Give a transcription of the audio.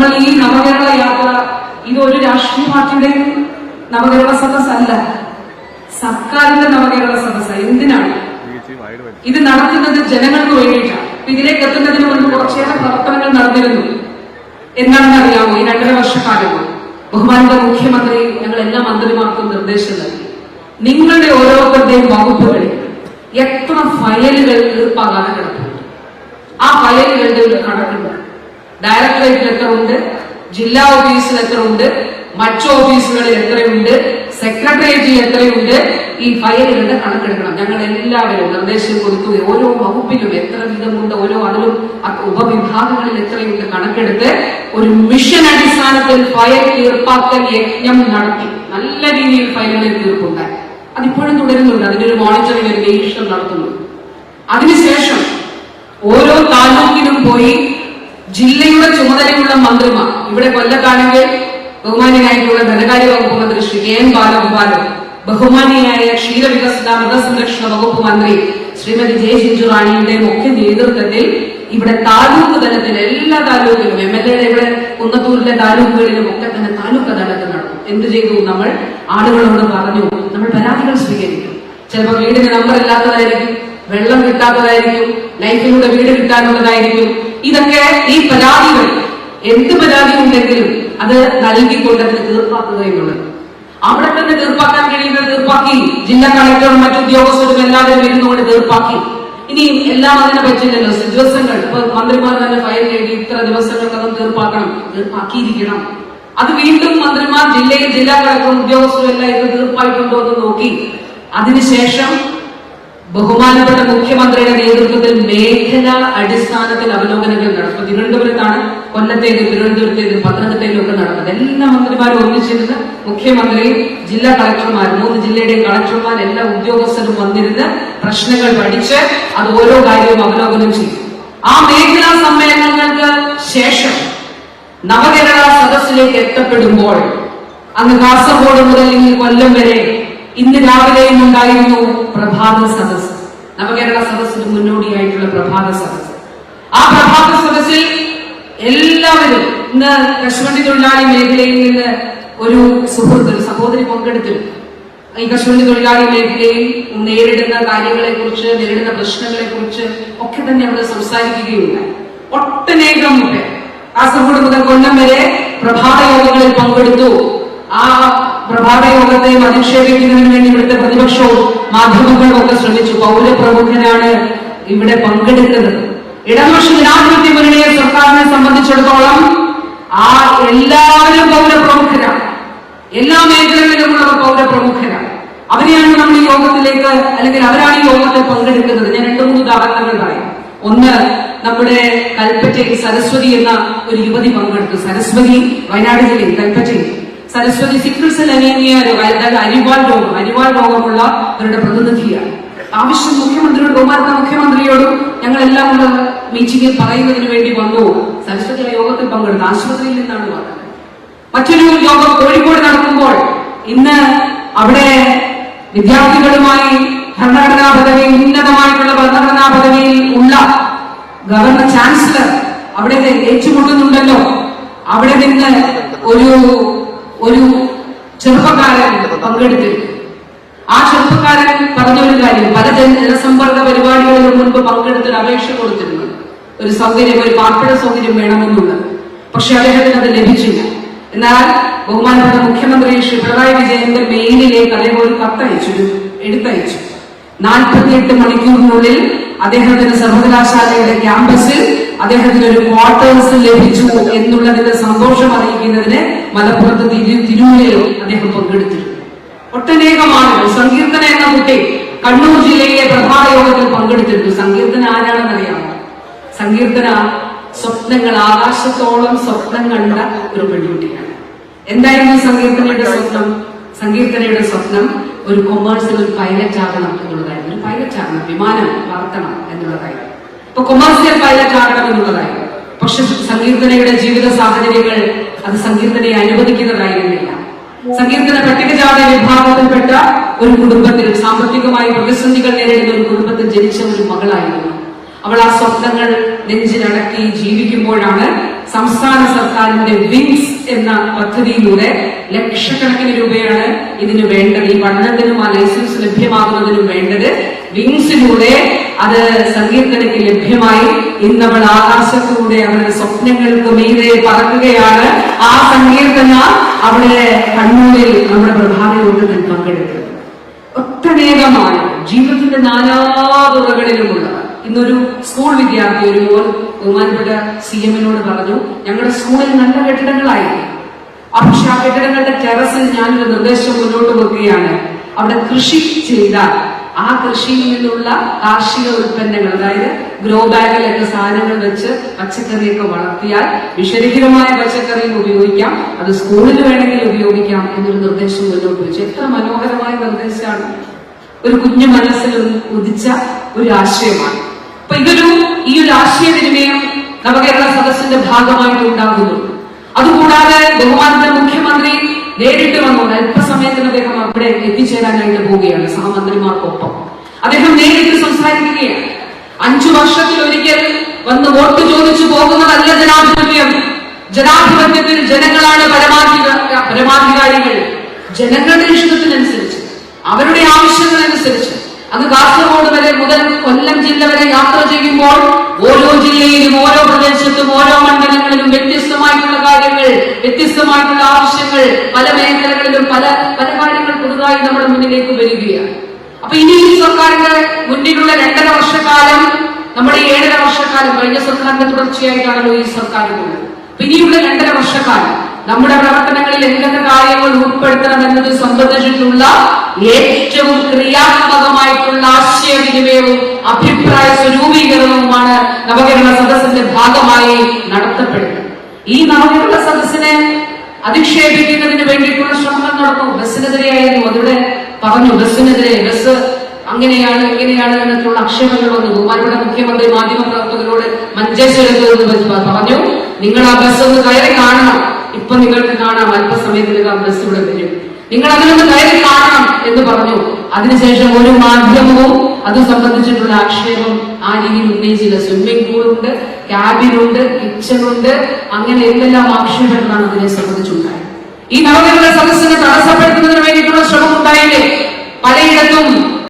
നമ്മൾ ഈ നവകേരള യാത്ര ഇത് ഒരു രാഷ്ട്രീയ പാർട്ടിയുടെ നവകേരള സദസ് അല്ല. സർക്കാരിന്റെ നവകേരള സദസ് എന്തിനാണ്? ഇത് നടത്തുന്നത് ജനങ്ങൾക്ക് വേണ്ടിയിട്ടാണ്. ഇതിലേക്ക് എത്തുന്നതിന് മുൻപ് കുറച്ചേറെ പ്രവർത്തനങ്ങൾ നടന്നിരുന്നു. എന്താണെന്ന് അറിയാമോ? ഈ രണ്ടര വർഷക്കാലം ബഹുമാനിത മുഖ്യമന്ത്രി ഞങ്ങൾ എല്ലാ മന്ത്രിമാർക്കും നിർദ്ദേശം നൽകി. നിങ്ങളുടെ ഓരോരുത്തരുടെയും വകുപ്പുകളിൽ എത്ര ഫയലുകൾ തീർപ്പാകാതെ കിടക്കുന്നു ആ ഫയലുകളുടെ ഒരു കണക്കുണ്ട്. ഡയറക്ടറേറ്റിൽ എത്ര ഉണ്ട് ജില്ലാ ഓഫീസിൽ എത്ര ഉണ്ട് മറ്റു ഓഫീസുകളിൽ എത്രയുണ്ട്? സെക്രട്ടേറിയറ്റിൽ എത്രയുണ്ട്? ഈ ഫയലുകളുടെ കണക്കെടുക്കണം. ഞങ്ങൾ എല്ലാവരും നിർദ്ദേശം കൊടുത്തു. ഓരോ വകുപ്പിലും എത്ര വീതമുണ്ട് ഓരോ അതിലും ഉപവിഭാഗങ്ങളിൽ എത്രയുണ്ട് കണക്കെടുത്ത് ഒരു മിഷൻ അടിസ്ഥാനത്തിൽ ഫയൽ തീർപ്പാക്കൽ യജ്ഞം നടത്തി. നല്ല രീതിയിൽ ഫയലുകളിൽ തീർപ്പുണ്ടായി. അതിപ്പോഴും തുടരുന്നുണ്ട്. അതിനൊരു മോണിറ്ററിംഗ് ഒരു നിരീക്ഷണം നടത്തുന്നു അതിനുശേഷം ഓരോ താലൂക്കിലും പോയി ജില്ലയുടെ ചുമതലയുള്ള മന്ത്രിമാർ. ഇവിടെ കൊല്ലത്താണെങ്കിൽ ബഹുമാനിയായിട്ടുള്ള ധനകാര്യ വകുപ്പ് മന്ത്രി ശ്രീ കെ എൻ ബാലഗോപാലൻ ബഹുമാനിയായ ക്ഷീരവികസന മൃഗസംരക്ഷണ വകുപ്പ് മന്ത്രി ശ്രീമതി ജെ ജിജു റാണിയുടെയും ഒക്കെ നേതൃത്വത്തിൽ ഇവിടെ താലൂക്ക് തലത്തിൽ എല്ലാ താലൂക്കിലും എം എൽ എയുടെ ഇവിടെ കുന്നത്തൂരിലെ താലൂക്കുകളിലും ഒക്കെ തന്നെ താലൂക്ക് തലത്തിൽ നടന്നു എന്ത് ചെയ്തു നമ്മൾ? ആളുകളോട് പറഞ്ഞു നമ്മൾ പരാതികൾ സ്വീകരിക്കും. ചിലപ്പോൾ വീടിന് നമ്പർ ഇല്ലാത്തതായിരിക്കും വെള്ളം കിട്ടാത്തതായിരിക്കും ലൈഫിലൂടെ വീട് കിട്ടാനുള്ളതായിരിക്കും ഇതൊക്കെ ഈ പരാതികൾ എന്ത് പരാതി ഉണ്ടെങ്കിലും അത് നൽകിക്കൊണ്ട് അതിന് തീർപ്പാക്കുക എന്നുള്ളത്. അവിടെ തന്നെ തീർപ്പാക്കാൻ കഴിയുന്നത് തീർപ്പാക്കി ജില്ലാ കളക്ടറും മറ്റു ഉദ്യോഗസ്ഥരും എല്ലാവരും ഇരുന്നുകൊണ്ട് തീർപ്പാക്കി. ഇനി എല്ലാം അതിനെ പറ്റില്ലല്ലോ. ദിവസങ്ങൾ ഇപ്പൊ മന്ത്രിമാർ തന്നെ ഫയൽ എഴുതി ഇത്ര ദിവസങ്ങൾക്കകം തീർപ്പാക്കണം. തീർപ്പാക്കിയിരിക്കണം. അത് വീണ്ടും മന്ത്രിമാർ ജില്ലയിൽ ജില്ലാ കളക്ടറും ഉദ്യോഗസ്ഥരും എല്ലാം ഇത് തീർപ്പായിട്ടുണ്ടോ എന്ന് നോക്കി. അതിനുശേഷം ബഹുമാനപ്പെട്ട മുഖ്യമന്ത്രിയുടെ നേതൃത്വത്തിൽ മേഖലാ അടിസ്ഥാനത്തിൽ അവലോകനങ്ങൾ നടത്തും തിരുവനന്തപുരത്താണ് കൊല്ലത്തേത് തിരുവനന്തപുരത്തേത് പത്തനംതിട്ടയിലും ഒക്കെ നടന്നത്. എല്ലാ മന്ത്രിമാരും ഒന്നിച്ചിരുന്ന് മുഖ്യമന്ത്രിയും ജില്ലാ കളക്ടർമാർ മൂന്ന് ജില്ലയുടെയും കളക്ടർമാർ എല്ലാ ഉദ്യോഗസ്ഥരും വന്നിരുന്ന് പ്രശ്നങ്ങൾ പഠിച്ച് അത് ഓരോ കാര്യവും അവലോകനം ചെയ്തു. ആ മേഖലാ സമ്മേളനങ്ങൾക്ക് ശേഷം നവകേരള സദസ്സിലേക്ക് എത്തപ്പെടുമ്പോൾ അന്ന് കാസർഗോഡ് മുതൽ ഇന്ന് കൊല്ലം വരെ ഇന്ന് രാവിലെയും ഉണ്ടായിരുന്നു പ്രഭാത സദസ് സദസ്സിന് മുന്നോടിയായിട്ടുള്ള പ്രഭാത സദസ് ആ പ്രഭാത സദസ്സിൽ എല്ലാവരും ഇന്ന് കശുവണ്ടി തൊഴിലാളി മേഖലയിൽ നിന്ന് ഒരു സുഹൃത്ത് ഒരു സഹോദരി പങ്കെടുത്തു. ഈ കശുവണ്ടി തൊഴിലാളി മേഖലയിൽ നേരിടുന്ന കാര്യങ്ങളെ കുറിച്ച് നേരിടുന്ന പ്രശ്നങ്ങളെ കുറിച്ച് ഒക്കെ തന്നെ അവിടെ സംസാരിക്കുകയുണ്ടായി. ഒട്ടനേകം പേർ. കാസർഗോഡ് മുതൽ കൊല്ലം വരെ പ്രഭാത യോഗങ്ങളിൽ പങ്കെടുത്തു. ആ പ്രഭാത യോഗത്തെ അധിക്ഷേപിക്കുന്നതിന് വേണ്ടി ഇവിടുത്തെ പ്രതിപക്ഷവും മാധ്യമങ്ങളും ഒക്കെ ശ്രമിച്ചു. പൗരപ്രമുഖനാണ് ഇവിടെ പങ്കെടുക്കുന്നത്. ഇടതുപക്ഷ ജനാധിപത്യ മുന്നണിയെ സർക്കാരിനെ സംബന്ധിച്ചിടത്തോളം ആ എല്ലാവരും പൗരപ്രമുഖരാണ് എല്ലാ മേഖലകളിലുമുള്ളവർ പൗരപ്രമുഖരാണ് അവരെയാണ് നമ്മൾ ഈ യോഗത്തിലേക്ക് അല്ലെങ്കിൽ അവരാണ് ഈ യോഗത്തിൽ പങ്കെടുക്കുന്നത്. ഞാൻ രണ്ടു മൂന്ന് ഉദാഹരണങ്ങൾ പറയാം. ഒന്ന് നമ്മുടെ കൽപ്പറ്റയിൽ സരസ്വതി എന്ന ഒരു യുവതി പങ്കെടുത്തു. സരസ്വതി വയനാട് ജില്ലയിൽ കൽപ്പറ്റയിൽ. സരസ്വതി സിക്കിൾ സെൽ അനീമിയ അതായത് അരിവാൾ രോഗം അരിവാൾ രോഗമുള്ള അവരുടെ പ്രതിനിധിയാണ്. ആവശ്യം മുഖ്യമന്ത്രിയോട് ബഹുമാനത്ത മുഖ്യമന്ത്രിയോടും ഞങ്ങളെല്ലാം കൂടെ മീറ്റിംഗിൽ പറയുന്നതിന് വേണ്ടി വന്നു. സരസ്വതി യോഗത്തിൽ പങ്കെടുത്തു. ആശുപത്രിയിൽ നിന്നാണ് വന്നത്. മറ്റൊരു യോഗം കോഴിക്കോട് നടക്കുമ്പോൾ ഇന്ന് അവിടെ വിദ്യാർത്ഥികളുമായി ഭരണഘടനാ പദവി ഉന്നതമായിട്ടുള്ള ഭരണഘടനാ പദവിയിൽ ഉള്ള ഗവർണർ ചാൻസലർ അവിടെ ഏറ്റുമുട്ടുന്നുണ്ടല്ലോ. അവിടെ നിന്ന് ഒരു ഒരു ചെറുപ്പക്കാരൻ പങ്കെടുത്തിരുന്നു ആ ചെറുപ്പക്കാരൻ പറഞ്ഞൊരു കാര്യം പല ജന- ജനസമ്പർക്ക പരിപാടികളിലും മുൻപ് പങ്കെടുത്തൊരു അപേക്ഷ കൊടുത്തിരുന്നു. ഒരു സൗകര്യം ഒരു പാർപ്പിട സൗകര്യം വേണമെന്നുള്ളത് പക്ഷെ അദ്ദേഹത്തിന് അത് ലഭിച്ചില്ല. എന്നാൽ ബഹുമാനപ്പെട്ട മുഖ്യമന്ത്രി ശ്രീ പിണറായി വിജയന്റെ മെയിലിലേക്ക് ഒരു കത്തയച്ചു എടുത്തയച്ചു. നാൽപ്പത്തിയെട്ട് മണിക്കൂറിനുള്ളിൽ അദ്ദേഹത്തിന്റെ സർവകലാശാലയുടെ ക്യാമ്പസിൽ അദ്ദേഹത്തിന് ഒരു ക്വാർട്ടേഴ്സ് ലഭിച്ചു എന്നുള്ളതിന്റെ സന്തോഷം അറിയിക്കുന്നതിന് മലപ്പുറത്ത് തിരു തിരൂരിൽ അദ്ദേഹം പങ്കെടുത്തിരുന്നു ഒട്ടനേകം ആളുകൾ സങ്കീർത്തന എന്ന കുട്ടി കണ്ണൂർ ജില്ലയിലെ പ്രഭാത യോഗത്തിൽ പങ്കെടുത്തിരുന്നു സങ്കീർത്തന ആരാണെന്ന് അറിയാമോ? സങ്കീർത്തന സ്വപ്നങ്ങൾ ആകാശത്തോളം സ്വപ്നം കണ്ട ഒരു പെൺകുട്ടിയാണ്. എന്തായിരുന്നു സങ്കീർത്തനയുടെ സ്വപ്നം? സങ്കീർത്തനയുടെ സ്വപ്നം ഒരു കൊമേഴ്സിൽ ഒരു പൈലറ്റ് ആകണം എന്നുള്ളതായിരുന്നു. ഒരു പൈലറ്റ് ആകണം വിമാനം പറത്തണം എന്നുള്ളതായിരുന്നു. ഇപ്പൊ കൊമേഴ്സ്യൽ പൈലറ്റ് ആകണം എന്നുള്ളതായിരുന്നു. പക്ഷെ സങ്കീർത്തനയുടെ ജീവിത സാഹചര്യങ്ങൾ അത് സങ്കീർത്തനയെ അനുവദിക്കുന്നതായിരുന്നില്ല. സങ്കീർത്തന പട്ടികജാതി വിഭാഗത്തിൽപ്പെട്ട ഒരു കുടുംബത്തിൽ സാമ്പത്തികമായി പ്രതിസന്ധികൾ നേരിടുന്ന ഒരു കുടുംബത്തിൽ ജനിച്ച ഒരു മകളായിരുന്നു അവൾ ആ സ്വപ്നങ്ങൾ നെഞ്ചിലടക്കി ജീവിക്കുമ്പോഴാണ് സംസ്ഥാന സർക്കാരിന്റെ വിങ്സ് എന്ന പദ്ധതിയിലൂടെ ലക്ഷക്കണക്കിന് രൂപയാണ് ഇതിന് വേണ്ടത്. ഈ പഠനത്തിനും ആ ലൈസൻസ് ലഭ്യമാകുന്നതിനും വേണ്ടത് വിങ്സിലൂടെ അത് സങ്കീർത്തനയ്ക്ക് ലഭ്യമായി. ഇന്നവൾ ആകാശത്തിലൂടെ അവരുടെ സ്വപ്നങ്ങൾക്ക് മീതെ പറക്കുകയാണ്. ആ സങ്കീർത്തന അവിടെ കണ്ണൂരിൽ നമ്മുടെ പ്രഭാതയോഗത്തിൽ പങ്കെടുത്തത് ഒട്ടനേകമാണ് ജീവിതത്തിന്റെ നാനാതുറകളിലുമുള്ളവർ ഇന്നൊരു സ്കൂൾ വിദ്യാർത്ഥി ഒരു മോൻ ബഹുമാനപ്പെട്ട സി എമ്മിനോട് പറഞ്ഞു ഞങ്ങളുടെ സ്കൂളിൽ നല്ല കെട്ടിടങ്ങളായിരുന്നു പക്ഷെ ആ കെട്ടിടങ്ങളുടെ ടെറസിൽ ഞാനൊരു നിർദ്ദേശം മുന്നോട്ട് വെക്കുകയാണ്. അവിടെ കൃഷി ചെയ്താൽ ആ കൃഷിയിൽ നിന്നുള്ള കാർഷിക ഉൽപ്പന്നങ്ങൾ അതായത് ഗ്രോ ബാഗിലൊക്കെ സാധനങ്ങൾ വെച്ച് പച്ചക്കറിയൊക്കെ വളർത്തിയാൽ വിഷരഹിതമായ പച്ചക്കറിയും ഉപയോഗിക്കാം. അത് സ്കൂളിൽ വേണമെങ്കിൽ ഉപയോഗിക്കാം എന്നൊരു നിർദ്ദേശം മുന്നോട്ട് വെച്ചു. എത്ര മനോഹരമായ നിർദ്ദേശമാണ്. ഒരു കുഞ്ഞു മനസ്സിൽ ഉദിച്ച ഒരു ആശയമാണ്. അപ്പൊ ഇതൊരു ഈ ഒരു ആശയവിനിമയം നവകേരള സദസ്സിന്റെ ഭാഗമായിട്ട് ഉണ്ടാകുന്നു. അതുകൂടാതെ ബഹുമാനത്തെ മുഖ്യമന്ത്രി നേരിട്ട് വന്നുകൊണ്ട് അല്പസമയത്തിന് അദ്ദേഹം അവിടെ എത്തിച്ചേരാനായിട്ട് പോവുകയാണ് സഹമന്ത്രിമാർക്കൊപ്പം. അദ്ദേഹം നേരിട്ട് സംസാരിക്കുകയാണ്. അഞ്ചു വർഷത്തിൽ ഒരിക്കൽ വന്ന് വോട്ട് ചോദിച്ചു പോകുന്നതല്ല ജനാധിപത്യം. ജനാധിപത്യത്തിൽ ജനങ്ങളാണ് പരമാധിക പരമാധികാരികൾ. ജനങ്ങളുടെ ഇഷ്ടത്തിനനുസരിച്ച് അവരുടെ ആവശ്യങ്ങളനുസരിച്ച് അങ്ങ് കാസർഗോഡ് വരെ മുതൽ കൊല്ലം ജില്ല വരെ യാത്ര ചെയ്യുമ്പോൾ ഓരോ ജില്ലയിലും ഓരോ പ്രദേശത്തും ഓരോ മണ്ഡലങ്ങളിലും വ്യത്യസ്തമായിട്ടുള്ള കാര്യങ്ങൾ വ്യത്യസ്തമായിട്ടുള്ള ആവശ്യങ്ങൾ പല മേഖലകളിലും പല പല കാര്യങ്ങൾ പുതുതായി നമ്മുടെ മുന്നിലേക്ക് വരികയാണ്. അപ്പൊ ഇനി ഈ സർക്കാരിന്റെ മുന്നിലുള്ള രണ്ടര വർഷക്കാലം നമ്മുടെ ഏഴര വർഷക്കാലം കഴിഞ്ഞ സർക്കാരിന്റെ തുടർച്ചയായിട്ടാണല്ലോ ഈ സർക്കാരിനുള്ളത് അപ്പൊ ഇനിയുള്ള രണ്ടര വർഷക്കാലം നമ്മുടെ പ്രവർത്തനങ്ങളിൽ എന്തൊക്കെ കാര്യങ്ങൾ ഉൾപ്പെടുത്തണം എന്നത് സംബന്ധിച്ചിട്ടുള്ള ഏറ്റവും ക്രിയാത്മകമായിട്ടുള്ള ആശയവിനിമയവും അഭിപ്രായ സ്വരൂപീകരണവുമാണ് നവകേരള സദസ്സിന്റെ ഭാഗമായി നടത്തപ്പെടുന്നത്. ഈ നവകേരള സദസ്സിനെ അധിക്ഷേപിക്കുന്നതിന് വേണ്ടിയിട്ടുള്ള ശ്രമങ്ങൾ നടന്നു. ബസ്സിനെതിരെയായിരുന്നു അതിവിടെ പറഞ്ഞു ബസ്സിനെതിരെ ബസ് അങ്ങനെയാണ് ഇങ്ങനെയാണ് എന്നൊക്കെയുള്ള ആക്ഷേപങ്ങൾ വന്നു. ബഹുമാനപ്പെട്ട മുഖ്യമന്ത്രി മാധ്യമ പ്രവർത്തകരോട് മഞ്ചേശ്വരത്ത് പറഞ്ഞു നിങ്ങൾ ആ ബസ് ഒന്ന് കയറി കാണണം. ഇപ്പൊ നിങ്ങൾക്ക് കാണാം അല്പസമയത്തിനകം ബസ് ഇവിടെ വരും. നിങ്ങൾ അതിനൊന്ന് കയറി കാണണം എന്ന് പറഞ്ഞു. അതിനുശേഷം ഒരു മാധ്യമവും അത് സംബന്ധിച്ചിട്ടുള്ള ആക്ഷേപം ആ രീതിയിൽ ഉന്നയിച്ചില്ല. സ്വിമ്മിംഗ് പൂൾ ഉണ്ട് ക്യാബിനുണ്ട് കിച്ചണുണ്ട് അങ്ങനെ എന്തെല്ലാം ആക്ഷേപങ്ങളാണ് അതിനെ സംബന്ധിച്ചുണ്ടായത്. ഈ നവകേരള സദസ്സിനെ തടസ്സപ്പെടുത്തുന്നതിന് വേണ്ടിയിട്ടുള്ള ശ്രമം ഉണ്ടായില്ലേ പലയിടത്തും